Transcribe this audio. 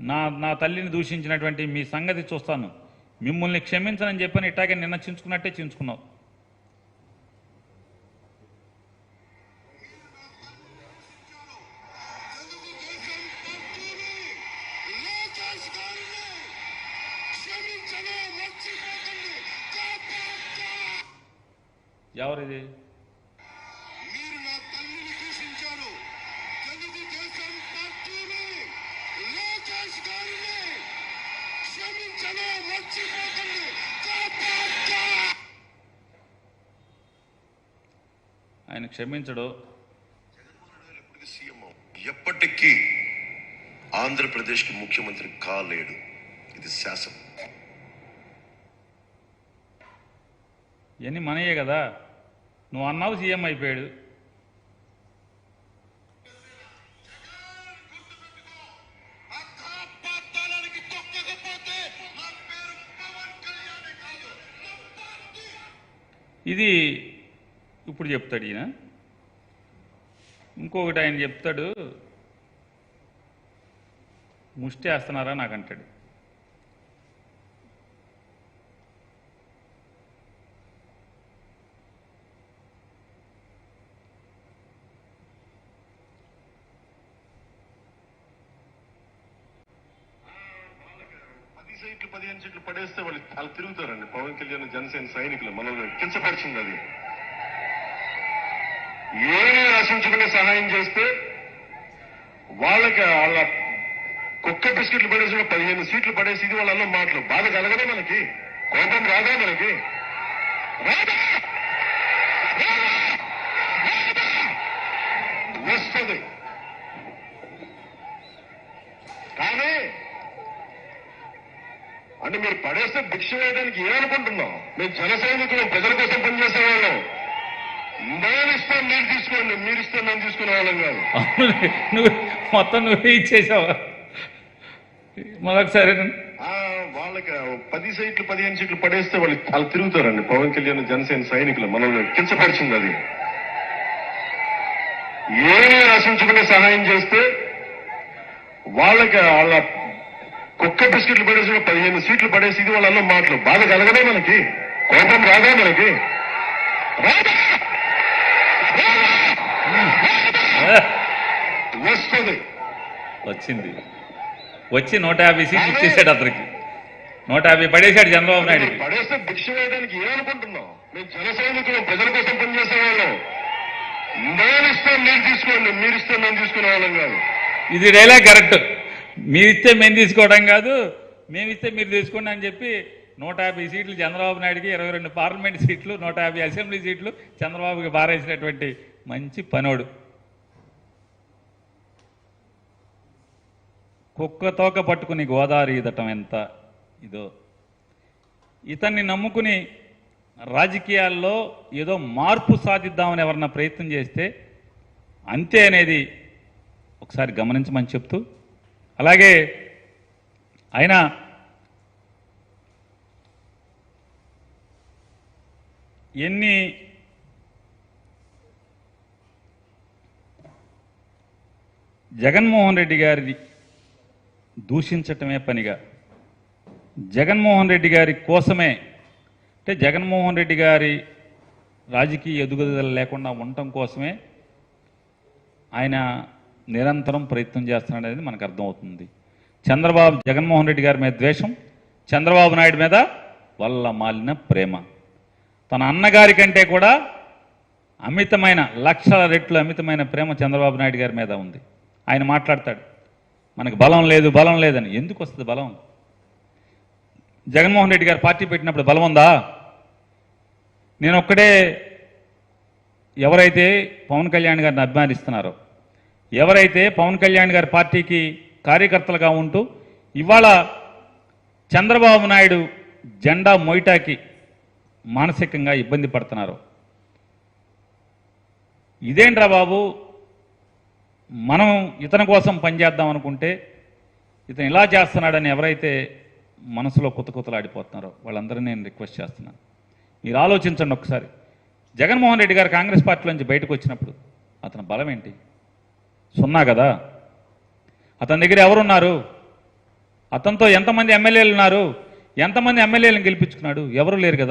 నా నా తల్లిని దూషించినటువంటి మీ సంగతి చూస్తాను. మిమ్మల్ని క్షమించనని చెప్పని ఇట్టాగే నిన్న చించుకున్నట్టే చించుకున్నావు. ఎవరిది? ఆయన క్షమించడు. ఎప్పటికీ ఆంధ్రప్రదేశ్కి ముఖ్యమంత్రి కాలేడు. ఇది శాసనం. ఇవన్నీ మనయే కదా. నువ్వు అన్నావు సీఎం అయిపోయాడు. ఇది ఇప్పుడు చెప్తాడు ఈయన. ఇంకొకటి ఆయన చెప్తాడు ముష్టి వేస్తున్నారా? నాకు అంటాడు. సీట్లు పదిహేను సీట్లు పడేస్తే వాళ్ళు వాళ్ళు తిరుగుతారండి. పవన్ కళ్యాణ్ జనసేన సైనికులు మనల్ని కించపరిచింది అది. ఏమీ ఆశించుకునే సహాయం చేస్తే వాళ్ళకి వాళ్ళ కుక్క బిస్కెట్లు పడేసి పదిహేను సీట్లు పడేసి ఇది వాళ్ళ మాటలు. బాధ కలగదా మనకి? కోపం రాదా మనకి? రాదా? రాదా? వస్తుంది కానీ అంటే మీరు పడేస్తే భిక్ష వేయడానికి ఏమనుకుంటున్నాం మేము జన సైనికులు ప్రజల కోసం పనిచేసే వాళ్ళం మేము ఇస్తాం మీరు తీసుకోండి మీరు ఇస్తే మేము తీసుకునే వాళ్ళం కాదు. నువ్వు మొత్తం నువ్వే ఇచ్చేసావు? మరొకసారి ఆ, వాళ్ళకి పది సీట్లు పదిహేను సీట్లు పడేస్తే వాళ్ళు వాళ్ళు తిరుగుతారండి. పవన్ కళ్యాణ్ జనసేన సైనికులు మనల్ని కించపరిచింది అది. ఏమీ ఆశించుకునే సహాయం చేస్తే వాళ్ళకి వాళ్ళ కుక్క బిస్కెట్లు పడేసి పదిహేను సీట్లు పడేసి ఇది వాళ్ళ మాటలు. బాధ కలగదా మనకి. కోపం రాదా మనకి? వస్తుంది. వచ్చింది. వచ్చి నూట యాభై సీట్లు ఇచ్చేసాడు అతనికి. నూట యాభై పడేశాడు చంద్రబాబు నాయుడు పడేస్తే భిక్ష వేయడానికి ఏమనుకుంటున్నాం మేము జన సైనికులు ప్రజల కోసం పనిచేసే వాళ్ళం. మేము ఇస్తాం మీరు తీసుకోండి మీరు ఇస్తే మేము తీసుకునే వాళ్ళం కాదు. ఇది డైలాగ్ కరెక్ట్. మీరిస్తే మేము తీసుకోవడం కాదు మేమిస్తే మీరు తీసుకోండి అని చెప్పి నూట యాభై సీట్లు చంద్రబాబు నాయుడికి ఇరవై రెండు పార్లమెంట్ సీట్లు నూట యాభై అసెంబ్లీ సీట్లు చంద్రబాబుకి బారేసినటువంటి మంచి పనోడు. కుక్క తోక పట్టుకుని గోదావరి ఈదటం ఎంత ఇదో. ఇతన్ని నమ్ముకుని రాజకీయాల్లో ఏదో మార్పు సాధిద్దామని ఎవరన్నా ప్రయత్నం చేస్తే అంతే అనేది ఒకసారి గమనించమని చెప్తూ అలాగే ఆయన ఎన్ని జగన్మోహన్ రెడ్డి గారిని దూషించటమే పనిగా జగన్మోహన్ రెడ్డి గారి కోసమే అంటే జగన్మోహన్ రెడ్డి గారి రాజకీయ ఎదుగుదల లేకుండా ఉండటం కోసమే ఆయన నిరంతరం ప్రయత్నం చేస్తున్నాడు అనేది మనకు అర్థమవుతుంది. చంద్రబాబు జగన్మోహన్ రెడ్డి గారి మీద ద్వేషం చంద్రబాబు నాయుడు మీద వల్ల మాలిన ప్రేమ. తన అన్నగారి కంటే కూడా అమితమైన లక్షల రెట్లు అమితమైన ప్రేమ చంద్రబాబు నాయుడు గారి మీద ఉంది. ఆయన మాట్లాడతాడు మనకు బలం లేదు బలం లేదని. ఎందుకు వస్తుంది బలం? జగన్మోహన్ రెడ్డి గారు పార్టీ పెట్టినప్పుడు బలం ఉందా? నేను ఒక్కడే ఎవరైతే పవన్ కళ్యాణ్ గారిని అభిమానిస్తున్నారో ఎవరైతే పవన్ కళ్యాణ్ గారి పార్టీకి కార్యకర్తలుగా ఉంటూ ఇవాళ చంద్రబాబు నాయుడు జెండా మొయిటాకి మానసికంగా ఇబ్బంది పడుతున్నారు. ఇదేంట్రా బాబు? మనం ఇతని కోసం పనిచేద్దాం అనుకుంటే ఇతను ఇలా చేస్తున్నాడని ఎవరైతే మనసులో కొత్త కొత్తలాడిపోతున్నారో వాళ్ళందరినీ నేను రిక్వెస్ట్ చేస్తున్నాను. మీరు ఆలోచించండి ఒకసారి. జగన్మోహన్ రెడ్డి గారు కాంగ్రెస్ పార్టీ నుంచి బయటకు వచ్చినప్పుడు అతని బలం ఏంటి? సున్నా కదా? అతని దగ్గర ఎవరున్నారు? అతనితో ఎంతమంది ఎమ్మెల్యేలు ఉన్నారు ఎంతమంది ఎమ్మెల్యేలను గెలిపించుకున్నాడు? ఎవరు లేరు కదా?